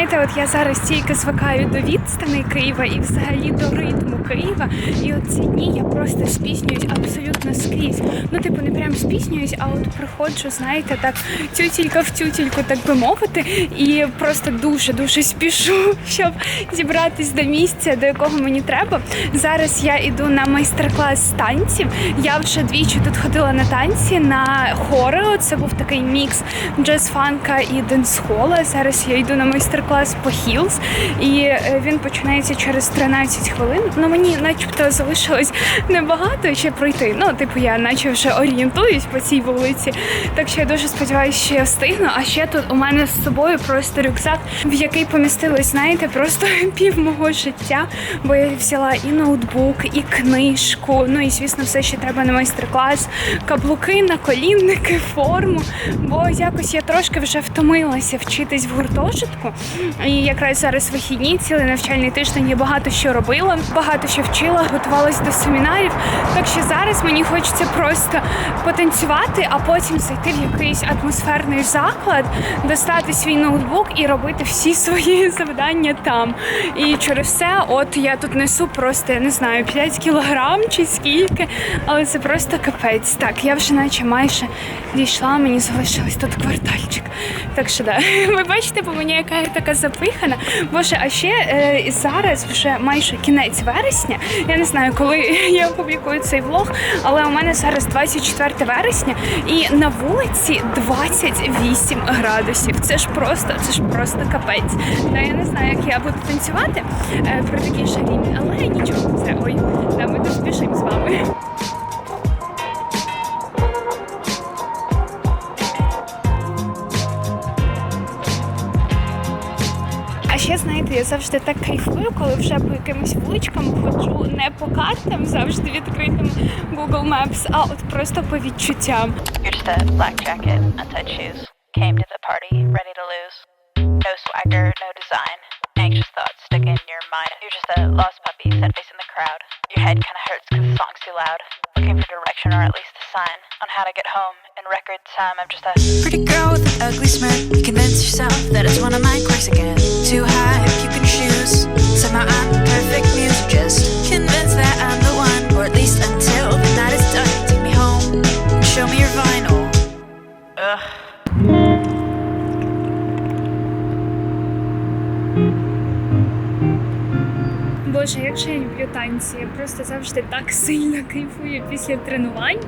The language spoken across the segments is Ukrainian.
знаєте, от я зараз тільки звикаю до відстани Києва і взагалі до ритму Києва. І от ці дні я просто спізнююсь абсолютно скрізь. Ну, типу, не прям спізнююсь, а от приходжу, знаєте, так тютілька в тютільку, так би мовити, і просто дуже дуже спішу, щоб зібратись до місця, до якого мені треба. Зараз я іду на майстер-клас танців. Я вже двічі тут ходила на танці на хорео. Це був такий мікс джаз-фанка і денсхола. Зараз я йду на майстер-клас по хілз, і е, він починається через 13 хвилин. Ну мені, начебто, залишилось небагато ще пройти. Ну, типу, я наче вже орієнтуюсь по цій вулиці. Так що я дуже сподіваюся, що я встигну. А ще тут у мене з собою просто рюкзак, в який помістилось, знаєте, просто пів мого життя. Бо я взяла і ноутбук, і книжку. Ну і звісно, все ще треба на майстер-клас, каблуки, наколінники, форму. Бо якось я трошки вже втомилася вчитись в гуртожитку. І якраз зараз вихідні, цілий навчальний тиждень я багато що робила, багато що вчила, готувалась до семінарів. Так що зараз мені хочеться просто потанцювати, а потім зайти в якийсь атмосферний заклад, достати свій ноутбук і робити всі свої завдання там. І через це, от я тут несу просто я не знаю 5 кілограм чи скільки, але це просто капець. Так, я вже наче майже дійшла, мені залишилось тут квартальчик. Так що да, ви бачите, по мені яка я така запихана. Боже, а ще е, зараз вже майже кінець вересня. Я не знаю, коли я опублікую цей влог, але у мене зараз 24 вересня і на вулиці 28 градусів. Це ж просто, це ж просто капець. Та я не знаю, як я буду танцювати е, при такій жарі, але нічого, це ой, да, ми тут спішимо з вами. ще знаєте, я завжди так кайфую, коли вже по якимось вуличкам ходжу не по картам, завжди відкритим Google Maps, а от просто по відчуттям. You're just a black jacket, untied shoes. Came to the party, ready to lose. No swagger, no design. Anxious thoughts stuck in your mind. You're just a lost puppy set facing the crowd. Your head kinda hurts cause the song's too loud. Looking for direction or at least a sign on how to get home. in record time, I'm just a Pretty girl with an ugly smirk. You convince yourself that it's one of my quirks again. Too high, if you can choose. Somehow I'm the perfect muse. Just convinced that I'm the one, or at least until the night is done. Take me home, and show me your vinyl. ugh. Боже, як же я люблю танці. Я просто завжди так сильно кайфую після тренувань.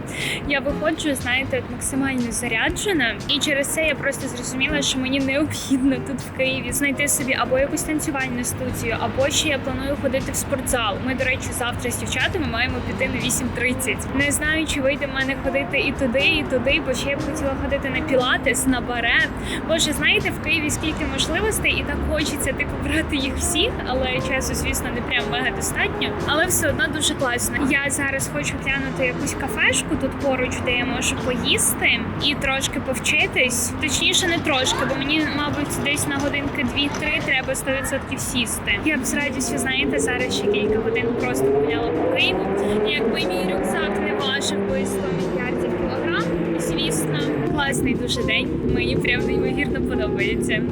Я виходжу, знаєте, максимально заряджена, і через це я просто зрозуміла, що мені необхідно тут в Києві знайти собі або якусь танцювальну студію, або ще я планую ходити в спортзал. Ми, до речі, завтра з дівчатами маємо піти на 8.30. Не знаю, чи вийде в мене ходити і туди, і туди, бо ще я б хотіла ходити на пілатес, на барет. Боже, знаєте, в Києві скільки можливостей, і так хочеться типу брати їх всіх, але часу, звісно, не прям мега достатньо. Але все одно дуже класно. Я зараз хочу глянути якусь кафешку тут поруч, де я можу поїсти і трошки повчитись. Точніше, не трошки, бо мені, мабуть, десь на годинки 2-3 треба 100% сісти. Я б з радістю, знаєте, зараз ще кілька годин просто гуляла по Києву. І Якби мій рюкзак не важив би 100 мільярдів кілограм, звісно, класний дуже день. Мені прям неймовірно подобається.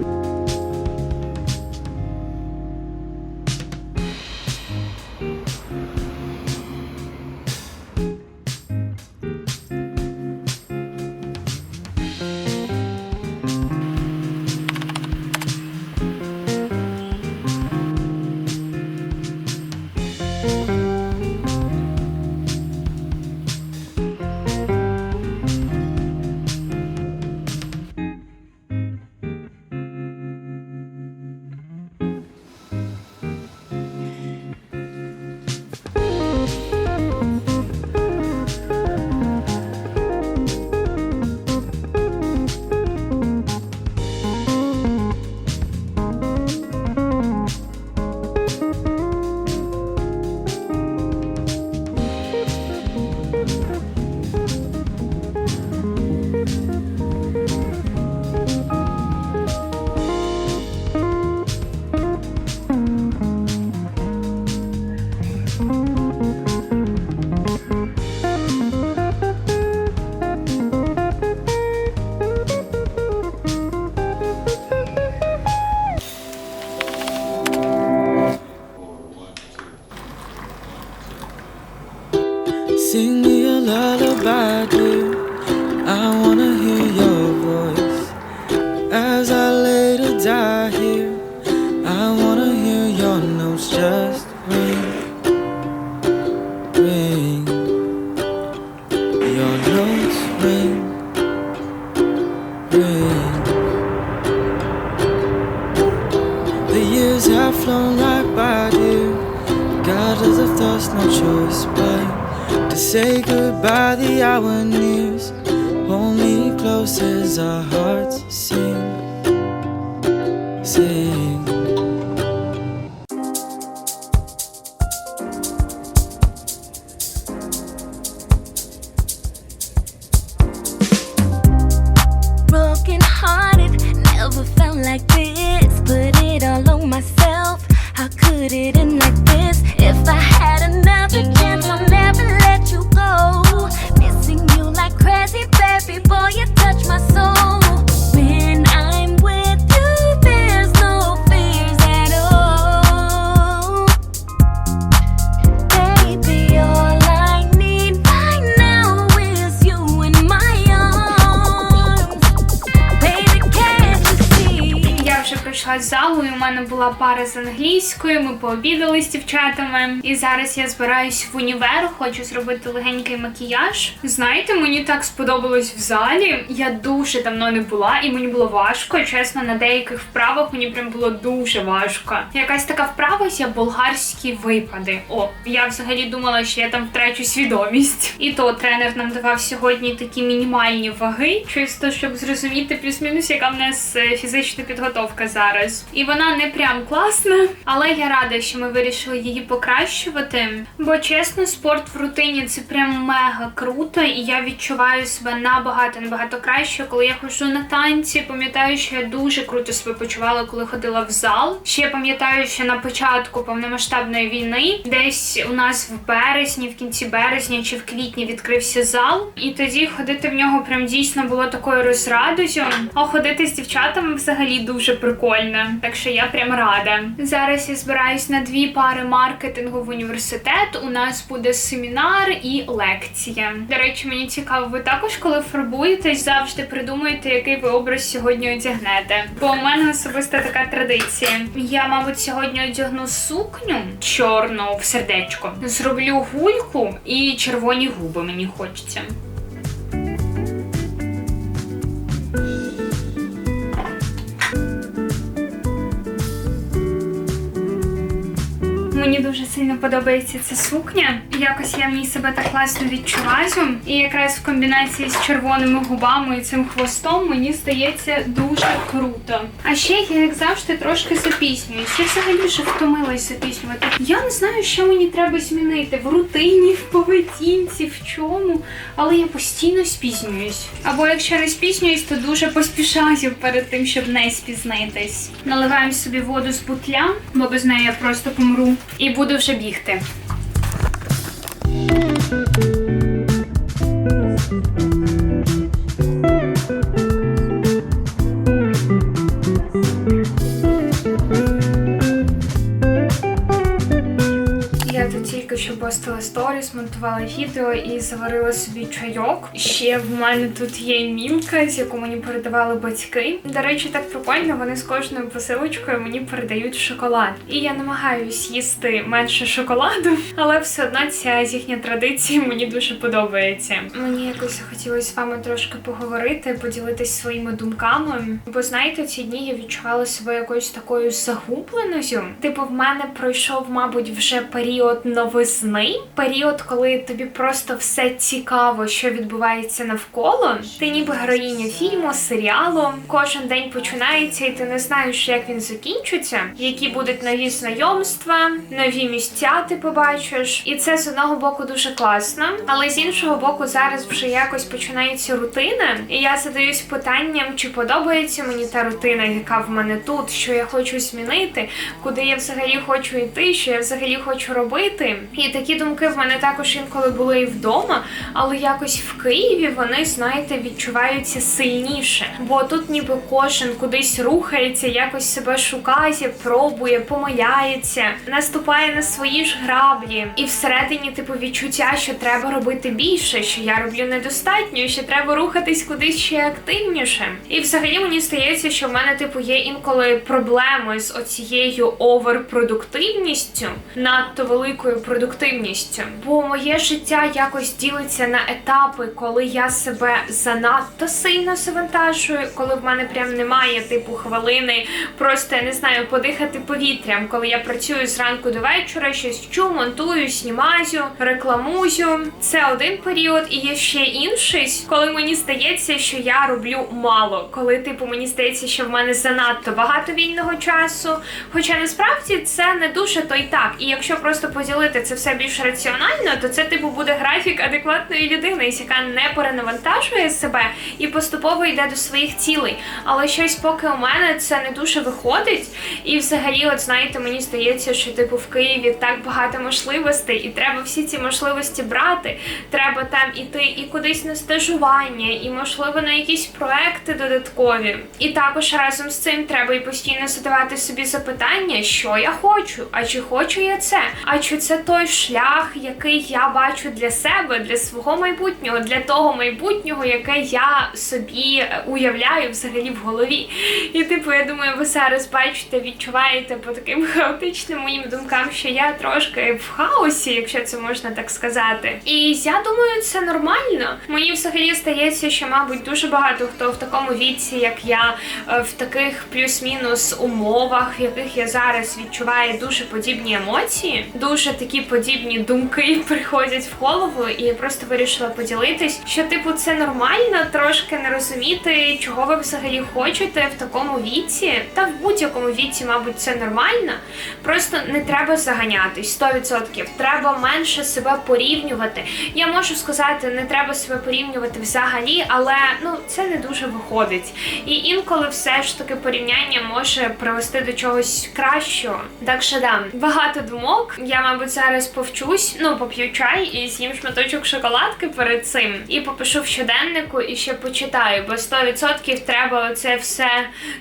Bye. Sing me a lullaby, dear. I wanna hear your voice as I lay to die here. I wanna hear your notes just ring, ring. Your notes ring, ring. The years have flown right by, dear. God is a thirst, no choice but say goodbye. The hour nears. Hold me close as our hearts sing, sing. broken hearted. Never felt like this. Прийшла з залу, і у мене була пара з англійською. Ми пообідали з дівчатами. І зараз я збираюсь в універ, хочу зробити легенький макіяж. Знаєте, мені так сподобалось в залі. Я дуже давно не була, і мені було важко. Чесно, на деяких вправах мені прям було дуже важко. Якась така вправа є болгарські випади. О, я взагалі думала, що я там втрачу свідомість. І то тренер нам давав сьогодні такі мінімальні ваги, чисто щоб зрозуміти плюс-мінус, яка в нас е, фізична підготовка зараз. І вона не прям класна, але я рада, що ми вирішили її покращувати. Бо чесно, спорт в рутині це прям мега круто, і я відчуваю себе набагато набагато краще, коли я ходжу на танці. Пам'ятаю, що я дуже круто себе почувала, коли ходила в зал. Ще пам'ятаю, що на початку повномасштабної війни, десь у нас в березні, в кінці березня чи в квітні відкрився зал, і тоді ходити в нього прям дійсно було такою розрадою. А ходити з дівчатами взагалі дуже прикольно. Так що я прям рада. Зараз я збираюсь на дві пари маркетингу в університет. У нас буде семінар і лекція. До речі, мені цікаво, ви також, коли фарбуєтесь, завжди придумуєте, який ви образ сьогодні одягнете. Бо у мене особиста така традиція. Я, мабуть, сьогодні одягну сукню чорну в сердечко. Зроблю гульку і червоні губи мені хочеться. Мені дуже сильно подобається ця сукня. Якось я в ній себе так класно відчуваю. І якраз в комбінації з червоними губами і цим хвостом мені здається дуже круто. А ще я, як завжди, трошки запіснююсь. Я взагалі вже втомилась запіснювати. Я не знаю, що мені треба змінити в рутині, в поведінці, в чому, але я постійно спізнююсь. Або якщо не спізнююсь, то дуже поспішаю перед тим, щоб не спізнитись. Наливаємо собі воду з бутля, бо без неї я просто помру. І буду вже бігти. Я тут тільки що постила сторіс, монтувала відео і заварила собі чайок. Ще в мене тут є мілка, з яку мені передавали батьки. До речі, так прикольно, вони з кожною посилочкою мені передають шоколад. І я намагаюсь їсти менше шоколаду, але все одно ця їхня традиція мені дуже подобається. Мені якось захотілося з вами трошки поговорити, поділитись своїми думками. Бо знаєте, ці дні я відчувала себе якоюсь такою загубленою. Типу, в мене пройшов, мабуть, вже період новизни, період, коли тобі просто все цікаво, що відбувається навколо. Ти ніби героїня фільму, серіалу. Кожен день починається, і ти не знаєш, як він закінчиться, які будуть нові знайомства, нові місця ти побачиш. І це з одного боку дуже класно, але з іншого боку, зараз вже якось починається рутина, і я задаюсь питанням, чи подобається мені та рутина, яка в мене тут, що я хочу змінити, куди я взагалі хочу йти, що я взагалі хочу робити. І такі думки в мене також інколи були і вдома, але якось в Києві вони, знаєте, відчуваються сильніше. Бо тут ніби кожен кудись рухається, якось себе шукає, пробує, помиляється, наступає на свої ж граблі. І всередині, типу, відчуття, що треба робити більше, що я роблю недостатньо, що треба рухатись кудись ще активніше. І взагалі мені здається, що в мене, типу, є інколи проблеми з оцією оверпродуктивністю, надто великою продуктивністю. Бо моє життя якось ділиться на етапи, коли я себе занадто сильно завантажую, коли в мене прям немає типу хвилини, просто я не знаю, подихати повітрям, коли я працюю зранку до вечора, щось вчу, монтую, знімаю, рекламую. Це один період, і є ще інший, коли мені здається, що я роблю мало, коли типу мені здається, що в мене занадто багато вільного часу. Хоча насправді це не дуже то й так. І якщо просто поділити це все більш раціонально, то це типу буде графік адекватної людини, яка не перенавантажує себе і поступово йде до своїх цілей. Але щось поки у мене це не дуже виходить. І взагалі, от знаєте, мені здається, що типу в Києві так багато можливостей, і треба всі ці можливості брати. Треба там іти і кудись на стажування, і можливо на якісь проекти додаткові. І також разом з цим треба і постійно задавати собі запитання, що я хочу, а чи хочу я це? А чи це той шлях, який я бачу для себе, для свого майбутнього, для того майбутнього, яке я собі уявляю взагалі в голові. І типу, я думаю, ви зараз бачите, відчуваєте по таким хаотичним моїм думкам, що я трошки в хаосі, якщо це можна так сказати. І я думаю, це нормально. Мені взагалі здається, що, мабуть, дуже багато хто в такому віці, як я, е, в таких плюс-мінус умовах, в яких я зараз відчуваю дуже подібні емоції, дуже такі подібні думки приходять в голову, і я просто вирішила поділитись, що типу це нормально трошки не розуміти, чого ви взагалі хочете в такому віці, та в будь-якому віці, мабуть, це нормально. Просто не треба заганятись 100%. Треба менше себе порівнювати. Я можу сказати, не треба себе порівнювати взагалі, але ну це не дуже виходить. І інколи все ж таки порівняння може привести до чогось кращого. Так що да, багато думок. Я, мабуть, зараз повчусь, ну поп'ю чай і з'їм шматочок шоколадки перед цим. І попишу в щоденнику і ще почитаю, бо 100% треба оце все,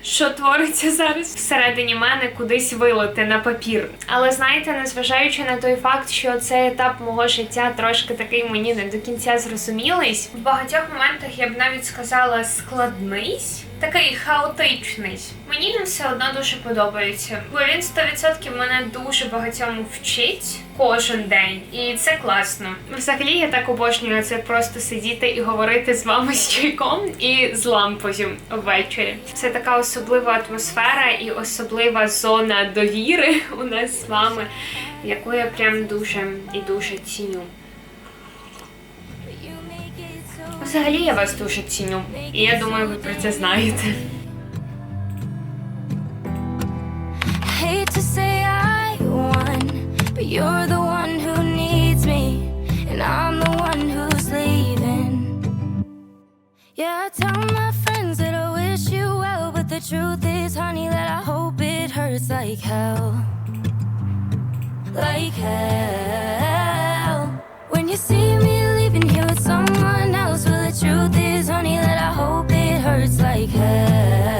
що твориться зараз всередині мене, кудись вилити на папір. Але знаєте, незважаючи на той факт, що цей етап мого життя трошки такий мені не до кінця зрозумілий, в багатьох моментах я б навіть сказала складний. Такий хаотичний. Мені він все одно дуже подобається, бо він 100% мене дуже багатьому вчить кожен день, і це класно. Взагалі я так обожнюю це просто сидіти і говорити з вами з чайком і з лампою ввечері. Це така особлива атмосфера і особлива зона довіри у нас з вами, яку я прям дуже і дуже ціню. Взагалі я вас дуже ціню, і я думаю, ви про це знаєте. hate to say I won, but you're the one who needs me, and I'm the one who's leaving. Yeah, I tell my friends that I wish you well, but the truth is, honey, that I hope it hurts like hell. Like hell. When you see me truth is, honey, that I hope it hurts like hell.